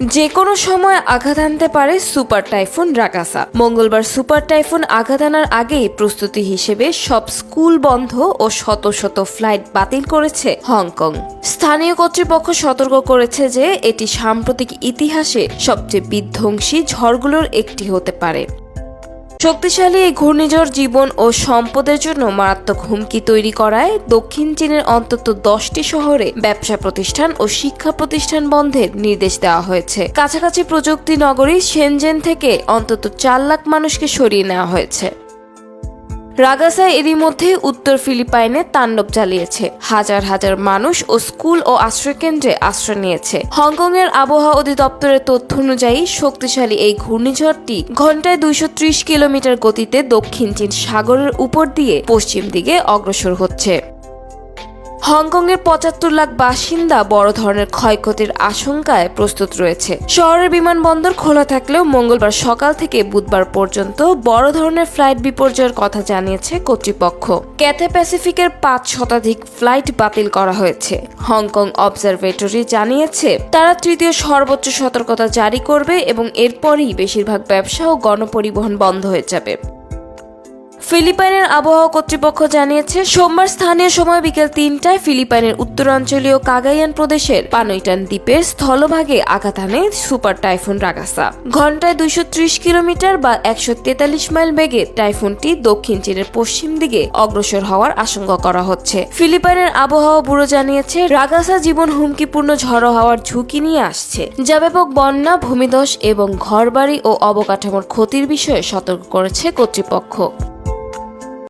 যে কোনো সময় আঘাত আনতে পারে সুপার টাইফুন রাকাসা মঙ্গলবার সুপার টাইফুন আঘাত আনার আগেই প্রস্তুতি হিসেবে সব স্কুল বন্ধ ও শত শত ফ্লাইট বাতিল করেছে হংকং। স্থানীয় কর্তৃপক্ষ সতর্ক করেছে যে এটি সাম্প্রতিক ইতিহাসে সবচেয়ে বিধ্বংসী ঝড়গুলোর একটি হতে পারে। শক্তিশালী এই ঘূর্ণিঝড় জীবন ও সম্পদের জন্য মারাত্মক হুমকি তৈরি করায় দক্ষিণ চীনের অন্তত দশটি শহরে ব্যবসা প্রতিষ্ঠান ও শিক্ষা প্রতিষ্ঠান বন্ধের নির্দেশ দেওয়া হয়েছে। কাছাকাছি প্রযুক্তি নগরী সেনজেন থেকে অন্তত চার লাখ মানুষকে সরিয়ে নেওয়া হয়েছে। রাগাসা এরই মধ্যে উত্তর ফিলিপাইনে তাণ্ডব চালিয়েছে। হাজার হাজার মানুষ ও স্কুল ও আশ্রয়কেন্দ্রে আশ্রয় নিয়েছে। হংকং এর আবহাওয়া অধিদপ্তরের তথ্য অনুযায়ী শক্তিশালী এই ঘূর্ণিঝড়টি ঘন্টায় দুইশ ত্রিশ কিলোমিটার গতিতে দক্ষিণ চীন সাগরের উপর দিয়ে পশ্চিম দিকে অগ্রসর হচ্ছে। হংকংয়ের পঁচাত্তর লাখ বাসিন্দা বড় ধরনের ক্ষয়ক্ষতির আশঙ্কায় প্রস্তুত রয়েছে। শহরের বিমানবন্দর খোলা থাকলেও মঙ্গলবার সকাল থেকে বুধবার পর্যন্ত বড় ধরনের ফ্লাইট বিপর্যয়ের কথা জানিয়েছে কর্তৃপক্ষ। ক্যাথে প্যাসিফিকের পাঁচ শতাধিক ফ্লাইট বাতিল করা হয়েছে। হংকং অবজারভেটরি জানিয়েছে, তারা তৃতীয় সর্বোচ্চ সতর্কতা জারি করবে এবং এরপরই বেশিরভাগ ব্যবসা ও গণপরিবহন বন্ধ হয়ে যাবে। ফিলিপাইনের আবহাওয়া কর্তৃপক্ষ জানিয়েছে, সোমবার স্থানীয় সময় বিকেল তিনটায় ফিলিপাইনের উত্তরাঞ্চলীয় কাগাইয়ান প্রদেশের পানইটান দ্বীপের স্থলভাগে আঘাত হানে সুপার টাইফুন রাগাসা। ঘন্টায় দুইশ ত্রিশ কিলোমিটার বা একশো তেতাল্লিশ মাইল বেগে টাইফুনটি দক্ষিণ চীনের পশ্চিম দিকে অগ্রসর হওয়ার আশঙ্কা করা হচ্ছে। ফিলিপাইনের আবহাওয়া ব্যুরো জানিয়েছে, রাগাসা জীবন হুমকিপূর্ণ ঝড়ো হওয়ার ঝুঁকি নিয়ে আসছে। যা ব্যাপক বন্যা, ভূমিধস এবং ঘরবাড়ি ও অবকাঠামোর ক্ষতির বিষয়ে সতর্ক করেছে কর্তৃপক্ষ।